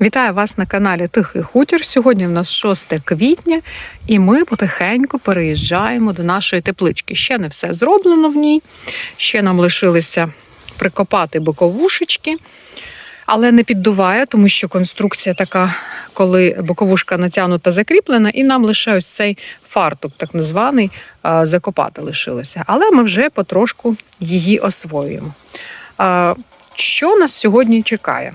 Вітаю вас на каналі Тихий Хутір. Сьогодні в нас 6 квітня, і ми потихеньку переїжджаємо до нашої теплички. Ще не все зроблено в ній. Ще нам лишилося прикопати боковушечки, але не піддуває, тому що конструкція така, коли боковушка натягнута закріплена, і нам лише ось цей фартук, так званий, закопати лишилося. Але ми вже потрошку її освоюємо. Що нас сьогодні чекає?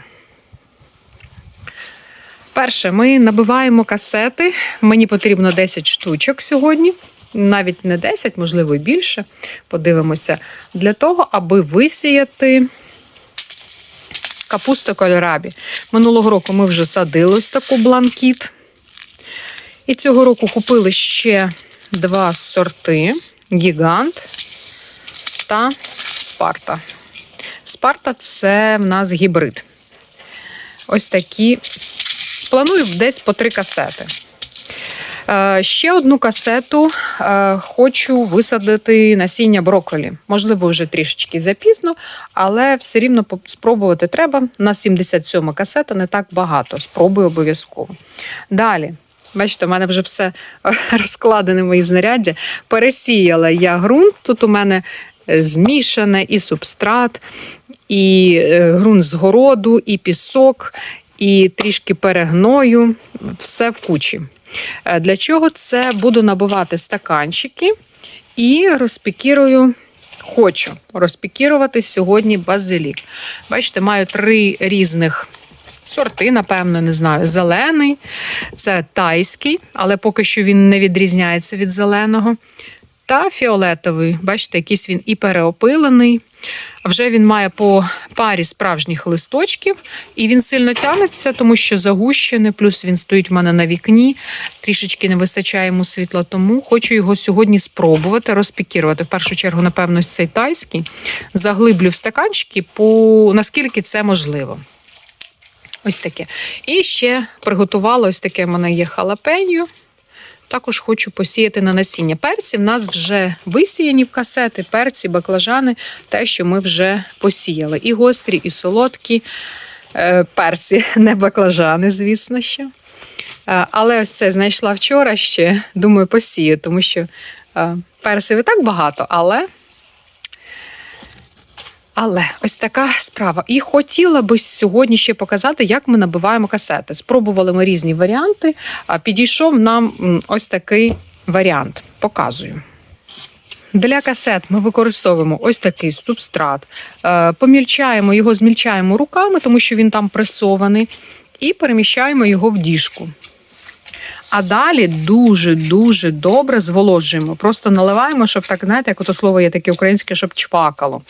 Перше, ми набиваємо касети. Мені потрібно 10 штучок сьогодні, навіть не 10, можливо, більше. Подивимося, для того, аби висіяти капусту кольорабі. Минулого року ми вже садили ось таку бланкіт. І цього року купили ще два сорти: гігант та спарта. Спарта це в нас гібрид. Ось такі Планую десь по три касети. Е, Ще одну касету е, хочу висадити насіння брокколі. Можливо, вже трішечки запізно, але все рівно спробувати треба. У нас 77 касета, не так багато. Спробую обов'язково. Далі. Бачите, у мене вже все розкладене в мої знаряддя. Пересіяла я ґрунт. Тут у мене е, змішане і субстрат, і е, ґрунт з городу, і пісок, і трішки перегною, все в кучі. Е, Для чого це буду набивати стаканчики і розпікірую. Хочу розпікірувати сьогодні базилік. Бачите, маю три різних сорти, напевно, не знаю. Зелений, це тайський, але поки що він не відрізняється від зеленого. Та фіолетовий, бачите, якийсь він і переопилений. Вже він має по парі справжніх листочків, і він сильно тягнеться, тому що загущений, плюс він стоїть в мене на вікні, трішечки не вистачає йому світла, тому хочу його сьогодні спробувати розпікірувати. В першу чергу, напевно, цей тайський. Заглиблю в стаканчики, по наскільки це можливо. Ось таке. І ще приготувала ось таке в мене є халапеньо. Також хочу посіяти на насіння. Перці в нас вже висіяні в касети, перці, баклажани, те, що ми вже посіяли. І гострі, і солодкі е, перці, не баклажани, звісно що. Е, Але ось це знайшла вчора ще, думаю, посію, тому що е, персів і так багато, але. Але ось така справа. І хотіла би сьогодні ще показати, як ми набиваємо касети. Спробували ми різні варіанти, а підійшов нам ось такий варіант. Показую. Для касет ми використовуємо ось такий субстрат, Е, помільчаємо його, змільчаємо руками, тому що він там пресований, і переміщаємо його в діжку. А далі дуже-дуже добре зволожуємо. Просто наливаємо, щоб так, знаєте, як ото слово є таке українське, щоб чпакало.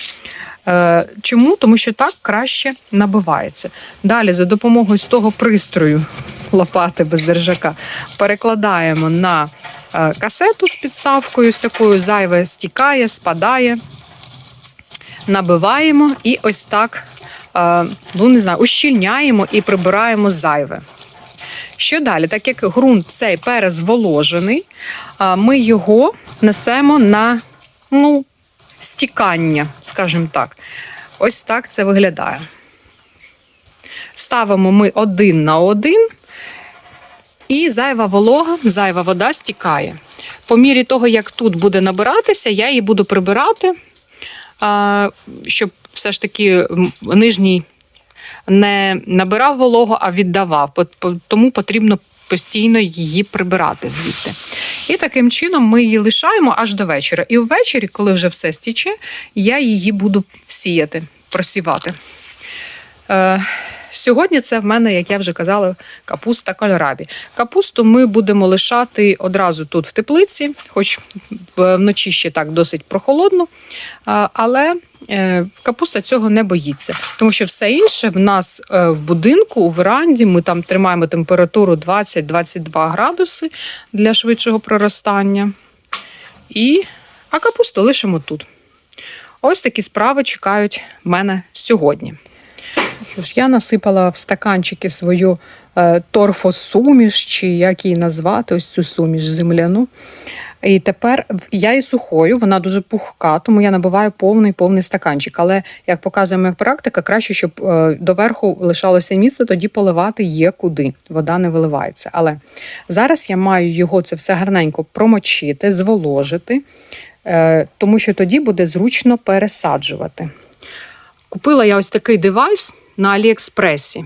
Е, Чому? Тому що так краще набивається. Далі, за допомогою з того пристрою лопати без держака, перекладаємо на е, касету з підставкою, з такою зайве стікає, спадає. Набиваємо і ось так, е, ну не знаю, ущільняємо і прибираємо зайве. Що далі? Так як ґрунт цей перезволожений, ми його несемо на ну, стікання, скажімо так. Ось так це виглядає. Ставимо ми один на один, і зайва волога, зайва вода стікає. По мірі того, як тут буде набиратися, я її буду прибирати, щоб все ж таки нижній не набирав вологу, а віддавав. Тому потрібно постійно її прибирати звідти. І таким чином ми її лишаємо аж до вечора. І ввечері, коли вже все стіче, я її буду сіяти, просівати. Е, Сьогодні це в мене, як я вже казала, капуста кольорабі. Капусту ми будемо лишати одразу тут в теплиці, хоч вночі ще так досить прохолодно, але е, капуста цього не боїться, тому що все інше в нас е, в будинку, у веранді, ми там тримаємо температуру 20-22 градуси для швидшого проростання. І, а капусту лишимо тут. Ось такі справи чекають мене сьогодні. Що ж, я насипала в стаканчики свою е, торфосуміш, чи як її назвати, ось цю суміш земляну. І тепер я і сухою, вона дуже пухка, тому я набиваю повний повний стаканчик. Але як показує моя практика, краще, щоб е, доверху лишалося місце, тоді поливати є куди. Вода не виливається. Але зараз я маю його це все гарненько промочити, зволожити, е, тому що тоді буде зручно пересаджувати. Купила я ось такий девайс на Аліекспресі.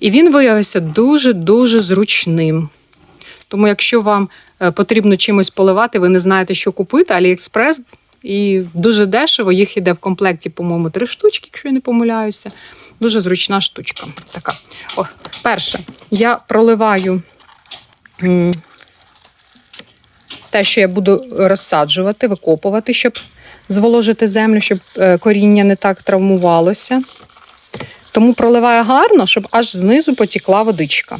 І він виявився дуже-дуже зручним. Тому, якщо вам е, потрібно чимось поливати, ви не знаєте, що купити, Аліекспрес і дуже дешево, їх іде в комплекті, по-моєму, три штучки, якщо я не помиляюся. Дуже зручна штучка. Така. О, перше, я проливаю те, що я буду розсаджувати, викопувати, щоб зволожити землю, щоб е, коріння не так травмувалося. Тому проливаю гарно, щоб аж знизу потікла водичка.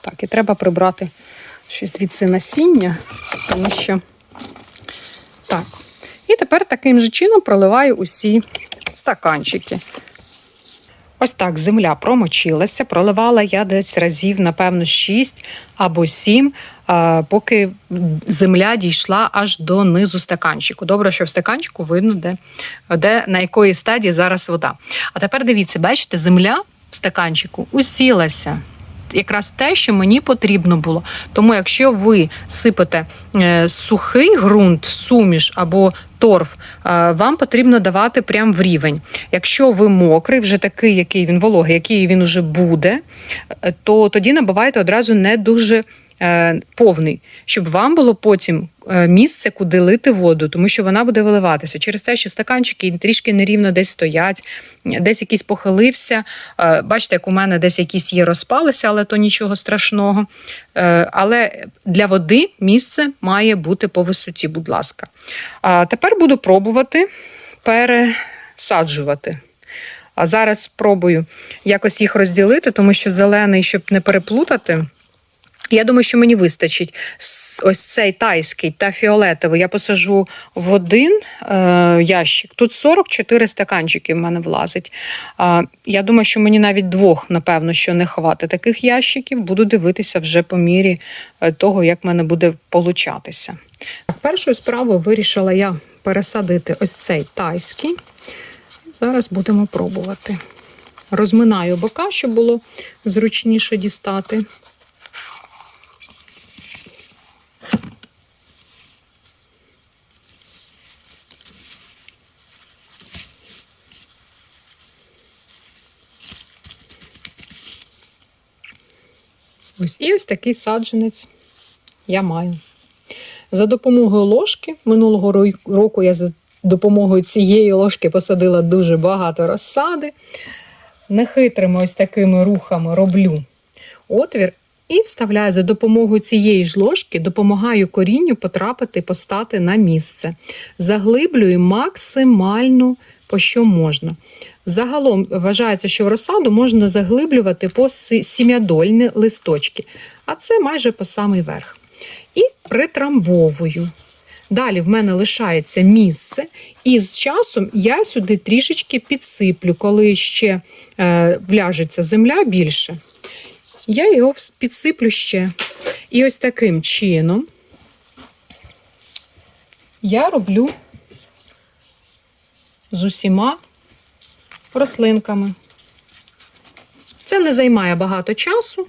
Так, і треба прибрати ще звідси насіння, тому що так. І тепер таким же чином проливаю усі стаканчики. Ось так земля промочилася. Проливала я десь разів, напевно, 6 або 7, поки земля дійшла аж до низу стаканчику. Добре, що в стаканчику видно, де, де на якої стадії зараз вода. А тепер дивіться, бачите, земля в стаканчику усілася. Якраз те, що мені потрібно було. Тому, якщо ви сипете е, сухий ґрунт, суміш або торф, е, вам потрібно давати прямо в рівень. Якщо ви мокрий, вже такий, який він вологий, який він уже буде, е, то тоді набивайте одразу не дуже повний, щоб вам було потім е, місце, куди лити воду, тому що вона буде виливатися через те, що стаканчики трішки нерівно десь стоять, десь якийсь похилився. Е, Бачите, як у мене десь якісь є розпалися, але то нічого страшного. Е, Але для води місце має бути по висоті, будь ласка. А тепер буду пробувати пересаджувати. А зараз спробую якось їх розділити, тому що зелений, щоб не переплутати. Я думаю, що мені вистачить ось цей тайський та фіолетовий. Я посажу в один е, ящик. Тут 44 стаканчики в мене влазить. А, я думаю, що мені навіть двох, напевно, що не хватить таких ящиків. Буду дивитися вже по мірі е, того, як в мене буде получатися. Першою справою вирішила я пересадити ось цей тайський. Зараз будемо пробувати. Розминаю бока, щоб було зручніше дістати. Ось і ось такий саджанець я маю. За допомогою ложки минулого року я за допомогою цієї ложки посадила дуже багато розсади. Нехитрими ось такими рухами роблю отвір і вставляю за допомогою цієї ж ложки, допомагаю корінню потрапити, постати на місце. Заглиблюю максимально по що можна. Загалом вважається, що в розсаду можна заглиблювати по сім'ядольні листочки, а це майже по самий верх. І притрамбовую. Далі в мене лишається місце, і з часом я сюди трішечки підсиплю, коли ще е, вляжеться земля більше. Я його підсиплю ще. І ось таким чином я роблю з усіма рослинками. Це не займає багато часу.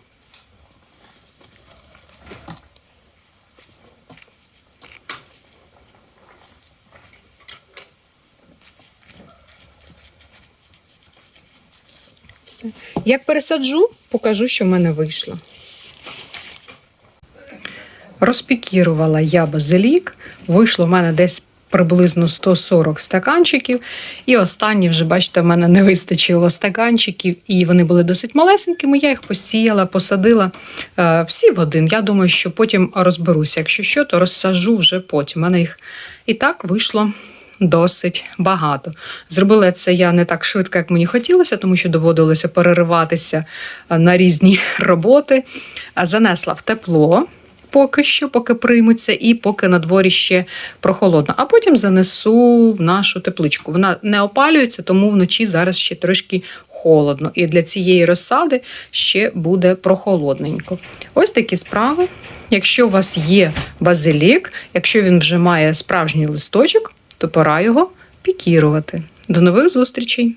Все. Як пересаджу, покажу, що в мене вийшло. Розпікірувала я базилік. Вийшло в мене десь приблизно 140 стаканчиків. І останні вже, бачите, в мене не вистачило стаканчиків, і вони були досить малесенькими. Я їх посіяла, посадила е, всі в один. Я думаю, що потім розберуся. Якщо що, то розсажу вже потім. У мене їх і так вийшло. Досить багато. Зробила це я не так швидко, як мені хотілося, тому що доводилося перериватися е, на різні роботи. Занесла в тепло, поки що, поки приймуться, і поки на дворі ще прохолодно. А потім занесу в нашу тепличку. Вона не опалюється, тому вночі зараз ще трошки холодно. І для цієї розсади ще буде прохолодненько. Ось такі справи. Якщо у вас є базилік, якщо він вже має справжній листочок, то пора його пікірувати. До нових зустрічей!